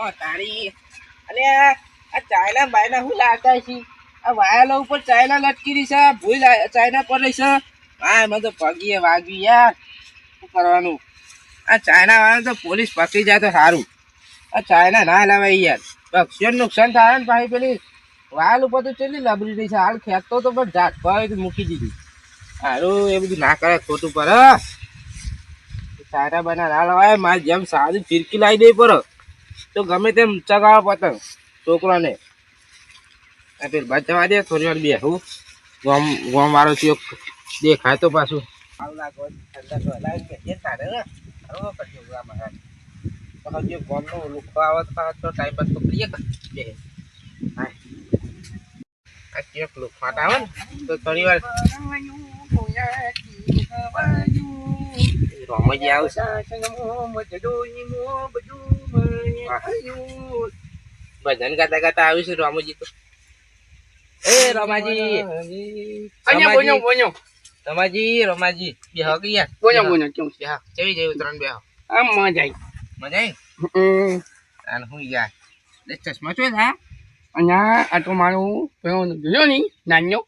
ઓ, તારી. અને આ ચાઇના બાયના હું લાવતા છે આ વાયલા ઉપર ચાઇના લટકી રહી છે, ભૂલ ચાઇના પર રહી છે. હા મને તો પગીએ વાગ્યું યાર. શું કરવાનું? આ ચાઇના વાળા તો પોલીસ પકડી જાય તો સારું. આ ચાઇના ના લાવાય યાર. પક્ષીઓને નુકસાન થાય ને ભાઈ પેલી વાયલ ઉપર તો ચેલી લબરી રહી છે? હાલ ખેંચતો તો પણ ઝાટ ભાઈ મૂકી દીધી. સારું એ બધું ના કરે ખોટું પર સારા બના ના લવાય, મારે જેમ સારી ફિરકી લાવી દે પર. તો ગમે તેમ ચગાવો પતંગ છોકરાને પેલ બચવા દે થોડી વાર બેહું ગોમ ગોમ વાળો થયો દેખાય તો પાછું રોમજી આવશે ભજન ગાતા ગાતા આવ્યું છે રોમજી તો. એ રમાજી. અહીંયા બોલો બોલો રોમાજી રોમાજી. બેહો કે યાર બોલો બોલો કેવું છે? બેહો કેવી જેવી ઉતરણ બેહો આ મજા આવી મજા આવી. અને હું યાર. ચશ્મા ચોય થા અને આ તો મારું પેલો જોયો ની નાન્યો.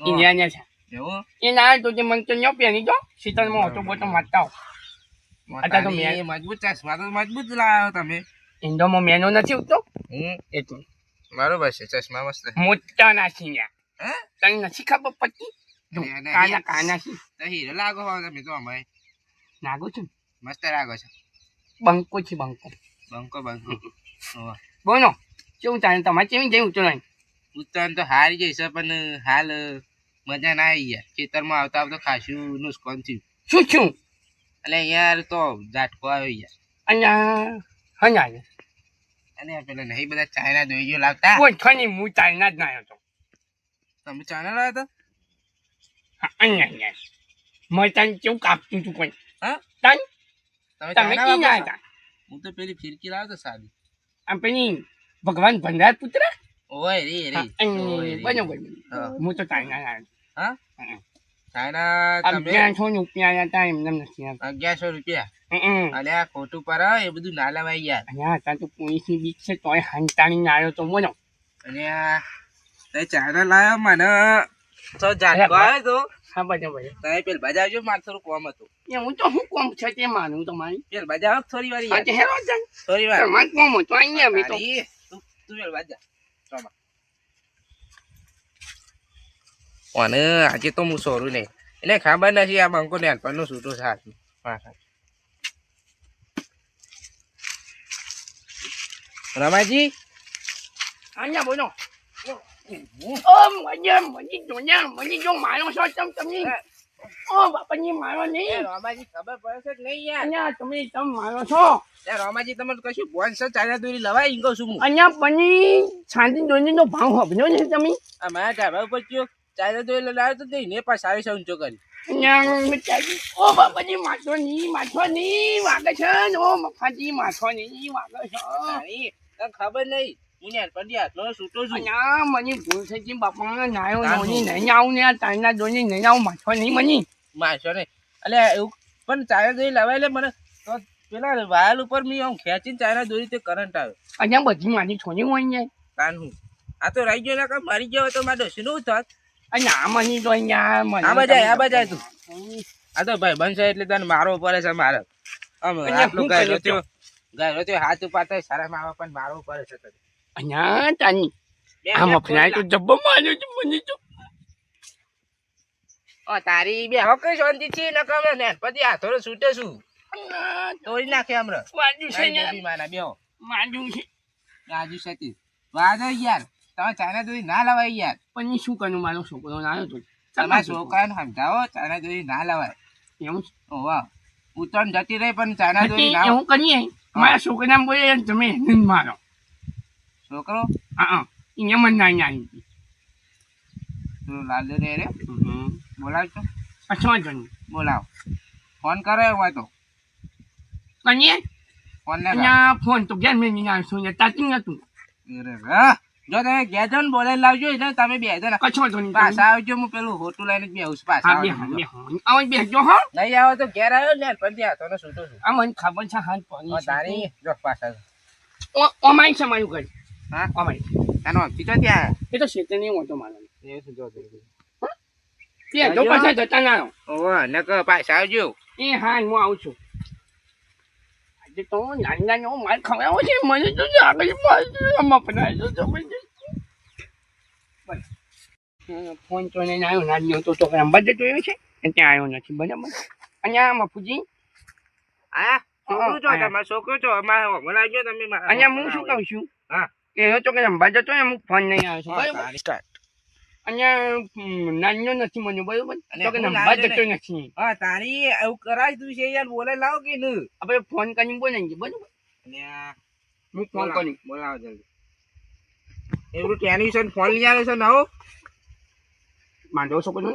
ઇન્ડિયાને છે. એ ના તો જે મને તો ન્યો પહેરી જો શીતળમાં ઓટો બોટો મારતા હો અત્યારે તો મજબૂત ચશ્મા તો મજબૂત લાવ્યો તમે. ઇન્ડોમાં મેનો નથી ઉઠતો હમ એટલે બરોબર છે ચશ્મા મસ્ત. મોટા નાસી ને હે? તને નથી ખબર પડતી. કાના કાના છે? તો હીરો લાગો હો તમે તો અમે લાગો છું મસ્ત લાગો છો. બંકો છે બંકો. બંકો બંકો. બોલો કેવું તારે તમારે કેવી જઈ ઉતરો નહીં? ઉત્તરાયણ તો હારી જઈશ પણ હાલ મજા ના આવી યાર ખેતરમાં આવતા આવતા ખાસું નુકસાન થયું. શું છું એટલે યાર તો ઝાટકો આવ્યો યાર અહીંયા હંગાય અને પેલા નહીં બધા ચાઇના દોઈઓ લાગતા કોઈ થની હું ચાલના જ ના આવ્યો તો તમે ચાઇના લાવ્યા હતા? હા, અહીંયા મેં તને કેવું કાપતું તું કોઈ? હા? તન? તમે તમે ચાઇના ના હતા હું તો પેલી ફિરકી લાવ્યો તો સાદી. આમ પેલી ભગવાન ભંડાર પુત્ર? ઓય રે રે. બનો બનો હું. તો ચાલના આવ્યો હા. ચાઇના અગિયારસો રૂપિયા હતા એમને નથી આવતા. અગિયારસો રૂપિયા? હમ. આ ખોટું પર એ બધું ના લવાય યાર અહીંયા હતા તો પોલીસની બીક છે તોય આવ્યો તો બોલો. અને તે ચાઇના લાવ્યો મને. તો ઝાટકો આવ્યો તો. હા બધો બધો તમે પેલ બજાવજો મારે થોડું કોમ હતું. એ હું તો હું કોમ છે તે માનું તમારી પેલ બજાવ થોડી વાર યાર. હેરો થોડી વાર. મારે કોમ હતો અહીંયા અમે તો તું તું પેલ બજા ચોમા. અને આજે તો હું સોરું નહીં એટલે ખબર નથી આ બંકો નાનપણનું છૂટું સાચું રમાજી અહીંયા બોલો ઓ મજા મજી જોયા મજી જો મારો છો તમ તમે ઓ બાપાજી મારો નહીં રમાજી ખબર પડે છે નહીં યાર અહીંયા તમે તમ મારો છો એ રમાજી તમને કશું બોન ચાલ્યા દોરી લવાય ઈં છું હું અહીંયા પની શાંતિ દોરીનો ભાવ હબનો છે તમે આ મારા ઢાબા ઉપર કયો ચાલ્યા એટલે લાવ્યો તો ને પાછા આવી છે ઊંચો કરી અહીંયા. ઓ બાપાજી માથો માથો વાગે છે ને ઓ મફાજી માથો વાગે છે. ખબર નહીં હું નાનપણથી હાથનો છૂટો છું. અહીંયા મને ભૂલ થઈ ગઈ બાપા નાયો નોની નહીં આવું ને આ તારના દોની નહીં આવું માથો નહીં મની. ને એટલે એવું પણ ચાઇના દોરી લવાય એટલે મને. તો પેલા વાયલ ઉપર મેં આમ ખેંચીને ચાઇના દોરી તે કરંટ આવ્યો અહીંયા બધી મારી છોની હોય ને. કાન હું. આ તો રાઈ ગયો ને મારી ગયો તો મારે ડોસી નું થાત. અને આ મની તો અહીંયા આ બજાય આ બજાય તું આ તો ભાઈ બનશે એટલે તને મારવો પડે છે મારે. આમ અહીંયા આટલું ગાય ગાયરો ગાય ગાયરો હાથ ઉપાડતા સારા માવા પણ મારવો પડે છે તને. અહીંયા તાની. આમ બે તો જબ્બો માર્યો છે મને તો. ઓ તારી બે હવે કઈ શાંતિ છે ન કમે ને પછી હાથો છૂટે છું. અહીંયા તોડી નાખે હમણાં. માંજુ છે માના બેહો. વાજુ છે. રાજુ સતી વાદો યાર. તમે ચાઇના દોરી ના લવાય યાર. પણ શું કરવાનું? મારો છોકરો આવ્યો તો તમારા છોકરાને સમજાવો ચાઇના દોરી ના લવાય. એવું છે. ઓ વાહ. ઉત્તરાયણ જતી રહી પણ ચાઇના દોરી ના એવું કરીએ. મારા છોકરાને બોલે તમે એને મારો. છોકરો? હા હા. અહીંયા મને ના તું લાલ રે. રે બોલાવજો. અસવા જણ બોલાવો. ફોન કરો હોય તો કરીએ? ફોન ને ફોન તો ગેર મેં નહીં આવશો ને તાતી નતું. અરે વાહ. જો તમે બે ને બોલે લાવજો એટલે તમે બે જણ. કચ્છો તો નહીં. પાછા આવજો હું પેલું હોટું લઈને જ બેહું છું પાછા આવો બે જો હા. નહીં આવો તો ઘેર આવ્યો ને પણ ત્યાં તો છૂટું છું. આ મને ખબર છે હાથ પડી તારી જો પાછા. ઓમાઈ છે મારું ઘર. હા? ઓમાઈ તાનો આમથી તો ત્યાં. એ તો શેતે નહીં હોતો મારો. એ શું જો તો તો પાછા જતા ના રહો. નક પાછા આવજો. એ હા હું આવું છું. આજે તો નાની નાની માર ખવડાવો છે મને તો આગળ તો મને ફોન તો એને આવ્યો નાની તો તો રમવા જતો રહ્યો છે અને ત્યાં આવ્યો નથી બરાબર મફુજી આ છોકરો છો હા. તમારો છોકરો છો અમારે તમે અહીંયા હું શું કહું છું હા. એ તો કે રમવા જતો અમુક ફોન નહીં આવે છે બરાબર હમ, નાનીઓ નથી મને બરોબર? તો કે હું જતો નથી. હા તારી એવું કરાય તું છે યાર બોલે લાવ કે ન? આપણે ફોન કરીને બોલાવીએ બરાબર? અને હું ફોન કરી. બોલાવ જલ્દી. એવું ટેલિવિઝન ફોન લઈ આવે છે નવો માંડવો છો ને?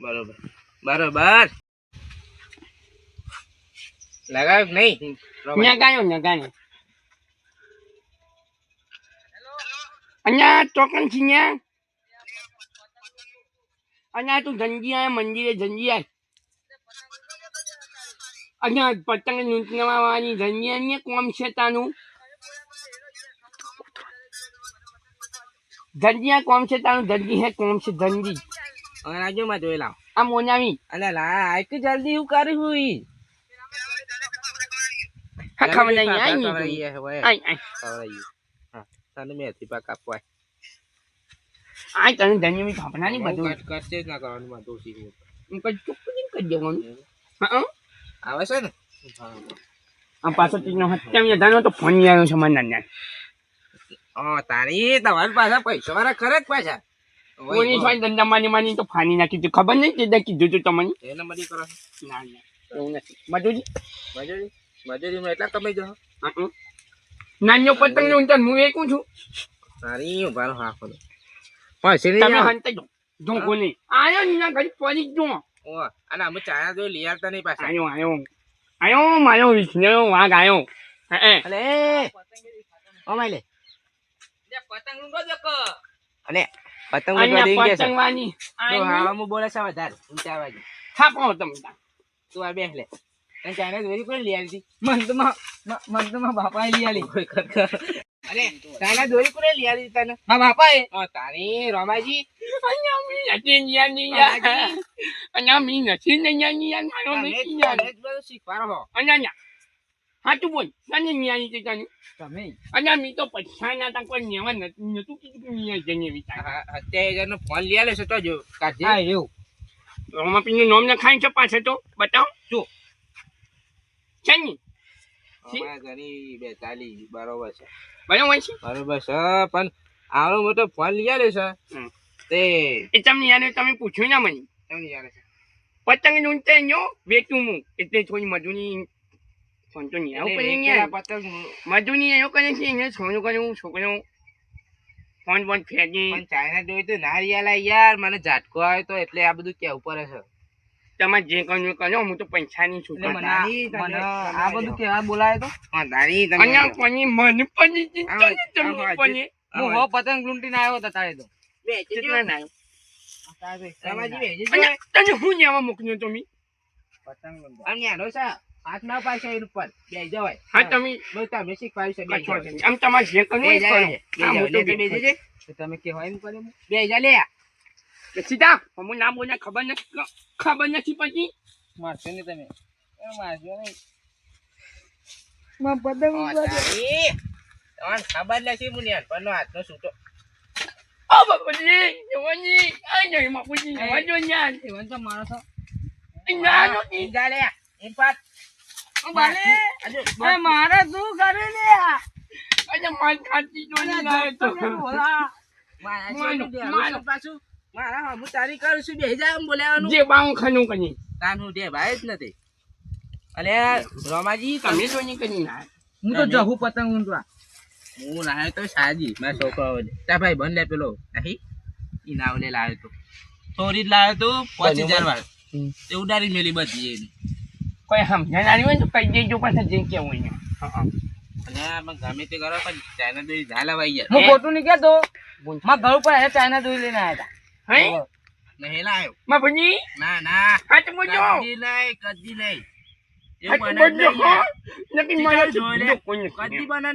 બરોબર બરોબર. લગાવ નહીં? ત્યાં ગાયો ને ગાયો. અહીંયા ચોકન છે ત્યાં અહીંયા તું જંજી આય મંદિરે જંજી આય. અહીંયા પતંગ લૂંટવાવાની જંજી કોમ છે તાનું? જંજી કોમ છે તારું જંજી હે કોમ છે જંજી હવે રાજ્યમાં જોઈ લાવ. આ મોનાવી અલે લા કે જલ્દી હું કરી હુઈ હા ખબર નહીં આઈ આઈ. હા તને મેથી પાક આપવા. આય તને ધન્યમી મી નહીં બધું કરશે જ ના કરવાનું માં દોષી. હું કઈ ચોખ્ખું કરી દેવાનું. હા આવે છે ને? આ પાછો તીનો હત્યા યધાનો તો ફોન આવ્યો છે મને ના હા તારી તમારી પાસે પૈસા વાળા ખરે જ પાછા? કોની ફાઈન ધંધા માની માની તો ફાની નાખી તું ખબર નહીં તે કીધું તું તમને? એના બધી કરો. ના ના એવું નથી. મજૂરી મજૂરી મજૂરીમાં એટલા કમાઈ જાઓ હં. નાનીઓ પતંગનું હું એકું છું. તારી ઉભારો હા પછી તમે હંતે જો ધોકો નહીં આયો ની ના ઘડી પડી જ જો ઓ અને અમે ચાયા જોઈ લઈ આવતા નહીં પાછા. આયો આયો. આયો મારો વિષ્ણુ વાઘ આયો. હે. અલે ઓ માય લે પતંગ ઊંઘો જકો અલે પતંગ ઊંઘવા દઈ ગયા છે. પતંગવાની તો આઈ હા હું. બોલે છે વધારે ઊંચા અવાજે થાપો તમે. તું આ બેસ લે. તને ચાઇના દોરી કોઈ લઈ આવી મન તો મન તો બાપા લઈ આવી કોઈ ખરેખર અરે દોરી લઈ આવી તને? મા બાપા એ તારી રોમાજી. અહીંયા મી નથી નિયા નિયા અહીંયા મી નથી નિયા નિયા મારો તમે મી હો. અહીંયા હા તું બોલ. તને નિયા ની તને. તમે અહીંયા મી તો પૈસા ના તા કોઈ નેવા નથી નતું કીધું કે નિયા જઈને વિચાર અત્યારે જણનો ફોન લઈ આલે છે તો જો કાઢજે. હા એવું. રોમાપીનું નામ ના ખાઈ છે પાછળ તો બતાવો. શું? છે ને? અમારા ઘરની બેતાલી બરોબર છે. બરોબર છે? પણ આવડો મોટો ફોન લઈ આલે છે. તે તમને યાર તમે પૂછ્યું ના મને. કેમ લઈ પતંગનું જો વેચું હું. એટલે થોડી મજૂરી ફોન તો નહીં આવું કરી પતંગ મજૂરી એવું કરે છે એને સોનું કર્યું છોકરો ફોન ફોન ફેંકી. પણ ચાઇના જોઈ તો ના રિયાલા યાર મને ઝાટકો આવ્યો તો એટલે આ બધું કેવું પડે છે? તમારે જે કર્યું કહો હું તો પૈસાની છું મને આ- બધું કેવા બોલાય તો હા તારી તમે કોની મન પડી તમને આવો, હું હો પતંગ લૂંટીને આવ્યો તો તારે તો કેટલા ના આવ્યો? તને હું તમે હાથ ના પાછા એની ઉપર બે જવાય હા તમે બસ તમે શીખવાડ્યું છે બે કશો જવાય. નહીં. આમ તમારે જે કરો. તમે કહેવાય એમ કરે બે જા લે. સીધા હું નામ બોલ્યા ખબર નથી ખબર નથી પછી મારશો ને તમે. મારશો નહીં. પતંગ ખબર નથી મુનિયાન પણ હાથનો છૂટો ઓ બાપજી જવાની આ નહીં બાપુજી જવા યાર એવન તો મારો છો. ના નો ઈ. લે એક પાત બાલે. આજે મારે શું કરે લે અરે માર ખાતી જો નહીં તો. મારા માનો, છોકરી માનો. દેવાનું પાછું. મારા હું તારી કરું છું બે જા એમ બોલાવાનું. જે ખાનું કની. તાનું ભાઈ જ નથી. અલે રોમાજી તમે તમે કરી ના? હું તો જહુ પતંગ ઊંધવા. હું લાવ્યો તો સાજી મારા છોકરાઓ તા ભાઈ બંધ લે પેલો. નહીં ઈ લાવ્યો તો. સોરી જ લાવ્યો તો પાંચ હજાર વાર તે ઉડાડી મેલી બધી એની. કોઈ સમજણ હોય તો કહી દેજો પાછા જે કેવું હોય. હા, ગમે તે કરો પણ ચાઇના દોરી ના લવાઈ યાર હું ખોટું નહીં કહેતો. બોલ. માં ઘર ઉપર હે ચાઇના દોરી લઈને આવ્યા હે નહીં લાવ્યો બાપુજી ના ના હા તો બોલજો કદી નહીં કદી નહીં હાચું જોઈ ના ના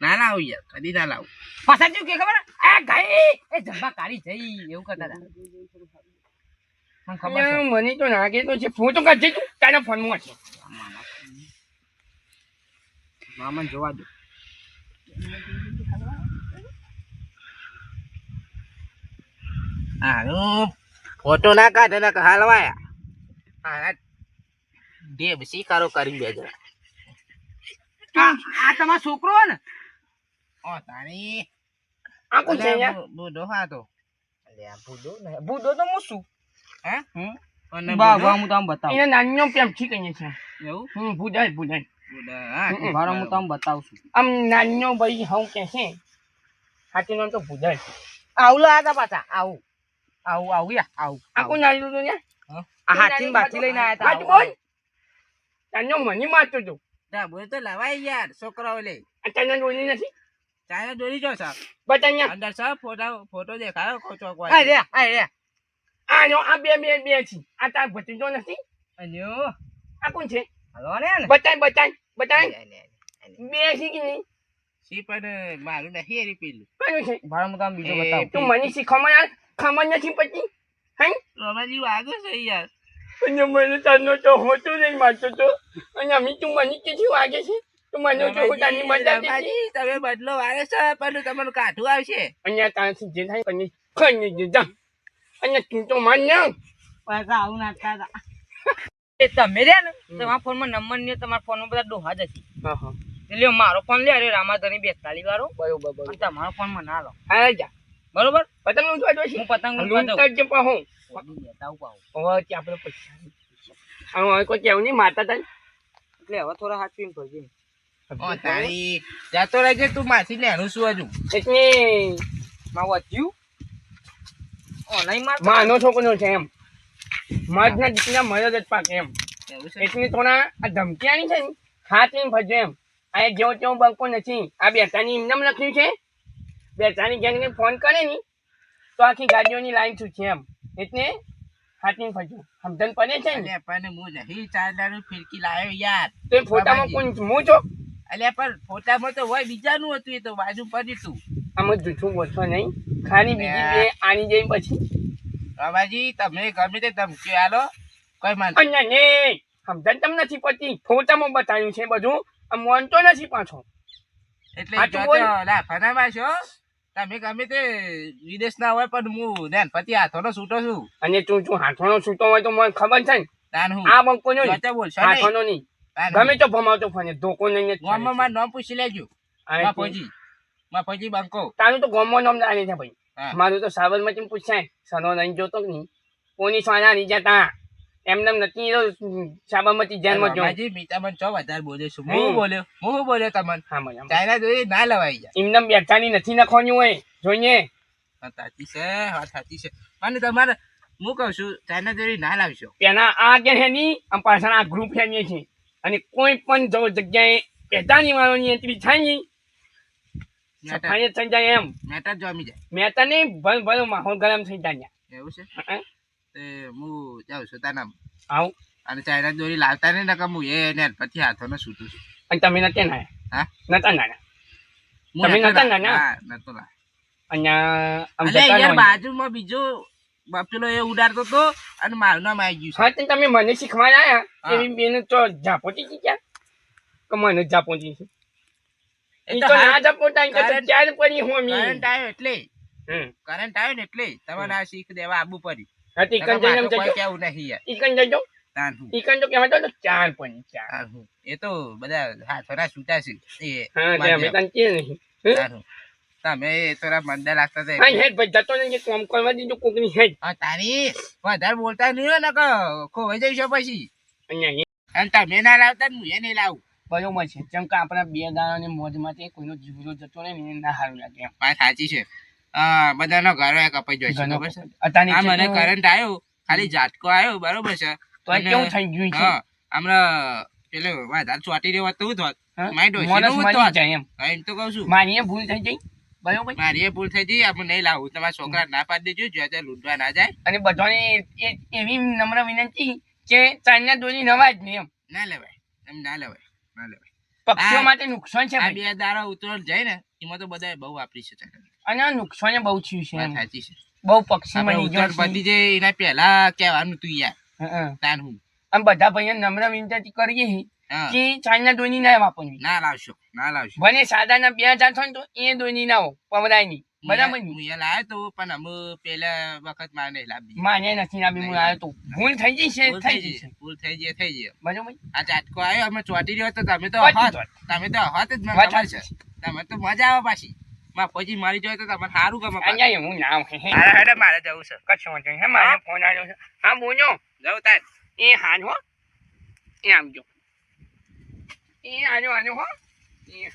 ના લાવું યાર કદી ના લાવું પાછા કે ખબર આ ગાય એ જંબા કાઢી જઈ એવું કરતા હતા મને ખબર છે તો નાગે તો છે ફોટો કાઢજે તું તારા ફોનમાં છે મામાને જોવા દો. ફોટો ના કાઢે ને કે હાલવાયા. હા ડેબ શિકારો કરી બે જરા આ તમારો છોકરો ને? ઓ તારી. આ કોણ છે બુડો હા તો. અલ્યા ભૂદો ને. ભૂદો તો હું છું. હે? હમ? અને બા બુડો? બા હું તમને બતાવું. એને નાનીઓ ઠીક અહીંયા છે. એવું? હું ભૂદાય ભૂદાય બુડો, હા તમને બતાવું છું આમ નાનો ભાઈ હું કે છે હાથી નામ તો ભૂજલ આવું લા હતા પાછા આવું. આવું આવું યા આવું. આ કોણ નાની હતું આ હાથી બાથી લઈને આવ્યા હતા બોલ. તાનો મને મારતો તા. બોલ તો લવાય યાર છોકરાઓ લે. તને ડોલી નથી? ચાલે દોરી જો સાહેબ બતાવ્યા અંદર સાહેબ ફોટો ફોટો દેખાડો કોચો કોઈ અરે આ રે આ જો આ બે બે બે છે. આ તાર ભતીજો નથી? અન્યો આ કોણ છે? હલો ને? ને બતાય બતાય બતાય બે છે કે નહીં સી પણ મારું નહીં એરી પેલું. બીજો તું મને શીખવામાં યાર? ખબર નથી પડતી. હે? રમાજી વાગે છે યાર. અને મને તારનો તો હોતો નહીં મારતો તો. અને અમી તું મને કેટલી વાગે છે? તું મને તો તારની બતાવતી તમે બદલો વાગે છે પણ તમારું કાઠું આવશે. અહીંયા તારાથી જે થાય કની જે અને તું તો માન ના. પાછા આવું નાખતા હતા. એ તમે રે ને તમારા ફોનમાં નંબર નહીં તમારા ફોનમાં બધા ડોહા જ હતી હા હા. એટલે મારો ફોન લે અરે રામાધણી બેતાલી વાળો. બરોબર તમારો ફોન ના લો. હા જા. બરોબર? પતંગ હું પતંગ પાહું. હવે ત્યાં આપણે પૈસા હવે કોઈ કેવું નહીં માતા તારી એટલે હવે થોડા હાથ પીને ભરજે ઓ તારી જાતો રહેજે તું માથી લેણું શું હજુ. એટલે માં વધ્યું ઓ નહીં માર માનો છોકરો છે એમ. મધના દીકરા મદદ જ પાકે એમ. એટલી થોડા આ ધમકીયાની છે ને હાથ એમ ભજે એમ. આ જેવો તેવો બંકો નથી. આ બેટાની એમનેમ લખ્યું છે. બેટાની ગેંગને ફોન કરે ની તો આખી ગાડીઓની લાઈન છૂટશે એમ. એટલે હાથ લઈને ભજો સમજણ પડે છે ને? પણ હું નહીં ચાંદાનું ફિરકી લાવ્યો યાર. તો ફોટામાં કોણ હું છો? પણ ફોટામાં તો હોય બીજાનું હતું એ તો બાજુ પડ્યું તું. આમાં જૂઠું બોલશો નહીં. ખાલી બીજી આની જેમ પછી. બાબાજી તમે ગમે તે ધમકી આલો. કોઈ માન અને ને સમજણ તમ નથી પડતી. ફોટામાં બતાવ્યું છે બધું. આ મોનતો નથી પાછો. એટલે લા લાફાનામાં છો તમે ગમે તે વિદેશ ના હોય પણ હું ધ્યાનપતિ હાથોનો છૂટો છું. અને તું તું હાથોનો છૂટો હોય તો મને ખબર છે ને. આ બંકો નો નહીં હાથોનો નહીં. ગમે તો ભમાવતો ફોને ધોકો નહીં ને ગામમાં મારું નામ પૂછી લેજો. માફોજી માફોજી બંકો. તારું તો ગોમમાં નામ જાણે છે ભાઈ. મારું તો સાબરમતી પૂછાય સનો નહીં જોતો નહીં? કોની સોના નહીં જતા. એમને નથી સાબરમતી જેલમાં જો હાજી મી તમને ચો વધારે બોલે છું. હું બોલ્યો? હું બોલ્યો તમને? હા મને ચાઇના જોઈ ના લવાઈ જાય એમને બેઠાની નથી નાખવાની હોય. જોઈએ. સાચી છે વાત સાચી છે. અને તમારે હું કહું છું ચાઇના જોઈ ના લાવશો. પેલા આ કે છે ની આમ પાછળ આ ગ્રુપ છે છે. અને કોઈ પણ જો જગ્યાએ બેઠાની વાળોની એન્ટ્રી થાયની મેટર સફાઈ થઈ જાય એમ. મેટા જમી જાય. મેં તને ભલ ભલો માહોલ ગરમ થઈ જાય એવું છે? તે હું જાઉં છું તાના આવું? અને ચાઇના દોરી લાવતા નહીં નકમ હું એ ને પછી હાથોને સૂતું છું. અને તમે નતા ના હા? નતા ના તમે નતા ના? હા, નતો ના. યાર બાજુમાં બીજો પેલો એ ઉડાડતો તો અને મારું નામ આવી ગયું હા તમે મને શીખવા આયા હા. એવી બેન તો ઝાપોટી છે કે મને ઝાપોટી છે? એટલે કરંટ આવ્યો ને એટલે તમારે આ શીખ દેવા આવવું પડ્યું હા તો ઈકન જઈને એમ નકર મારે જજો કોઈ કેવું નહીં ઈકન જજો. ઈકન તો કહેવાતો તો ચાર પણ ચાર. એ તો બધા હાથોના છૂટા છે એ નહીં. તમે થોડા મંદા લાગતા હતા હા હેડ ભાઈ જતો નહીં કોમ કરવા દીધું કોકની હેડ. હા, તારી. વધારે બોલતા નહીં ને ખોવાઈ જઈશો પછી. અને તમે ના લાવતા ને હું એ નહીં લાવું. બરોબર છે જેમ કે આપણા બે દાણા મોજમાંથી કોઈનો જીવડો જતો રહે ને ના સારું લાગે. વાત સાચી છે. બધાનો ઘરો કપાઈ જાય છે. ઘણો છે? આ મને કરંટ આવ્યો ખાલી ઝાટકો આવ્યો બરોબર છે. તો કેવું થઈ ગયું છે? હમણાં પેલો વધારે ચોટી રહ્યો તો થોત? મારી હું? મરી જાય એમ. એમ તો કહું છું. મારી એ ભૂલ થઈ ગઈ? બરોબર? મારી એ ભૂલ થઈ ગઈ આપણે નહીં લાવું. તમારા છોકરા ના પાડી દેજો જો ત્યાં લૂંટવા ના જાય. અને બધાને એ- એવી નમ્ર વિનંતી કે ચાઇના દોરી નવા જ નહીં એમ. ના લેવાય. એમ ના લેવાય. ના લેવાય પક્ષીઓ માટે નુકસાન છે આ બે દારા ઉતરણ જાય ને એમાં તો બધા બહુ વાપરી છે. અને નુકસાન બહુ થયું છે સાચી છે. બહુ પક્ષી ગયા ઉત્તરાયણ પતી જાય એના પહેલા કહેવાનું તું યાર તાન હું. આમ બધા ભાઈઓ નમ્ર વિનંતી કરીએ. કે ચાઇના દોરી ના વાપરવી. ના લાવશો ના લાવશો. ભલે સાદાના બે હજાર થાય ને તો એ દોની ના હો પવરાય નહીં બરાબર હું ને લાવ્યો તો પણ અમે પેલા વખત મારે નહીં લાવી માને નથી ના બી હું આવ્યો તો ભૂલ થઈ ગઈ છે થઈ થઈ ગઈ છે જશે ભૂલ થઈ જાય થઈ જાય બરાબર આ ચાટકો આવ્યો અમે ચોટી રહ્યો તો તમે તો હોત. તમે તો હોત જ મને ખબર છે. તમે તો મજા આવે પાછી માં પછી મારી જોઈ તો તમારે સારું ગમે. અહીંયા હું નામ હે હે. હારે હારે મારે જવું છે કશું વાંધો. હે મારે ફોન આવ્યો છે હા બોલો જવું તાર એ હાલ હો એ આવજો એ આજો આજો હો એ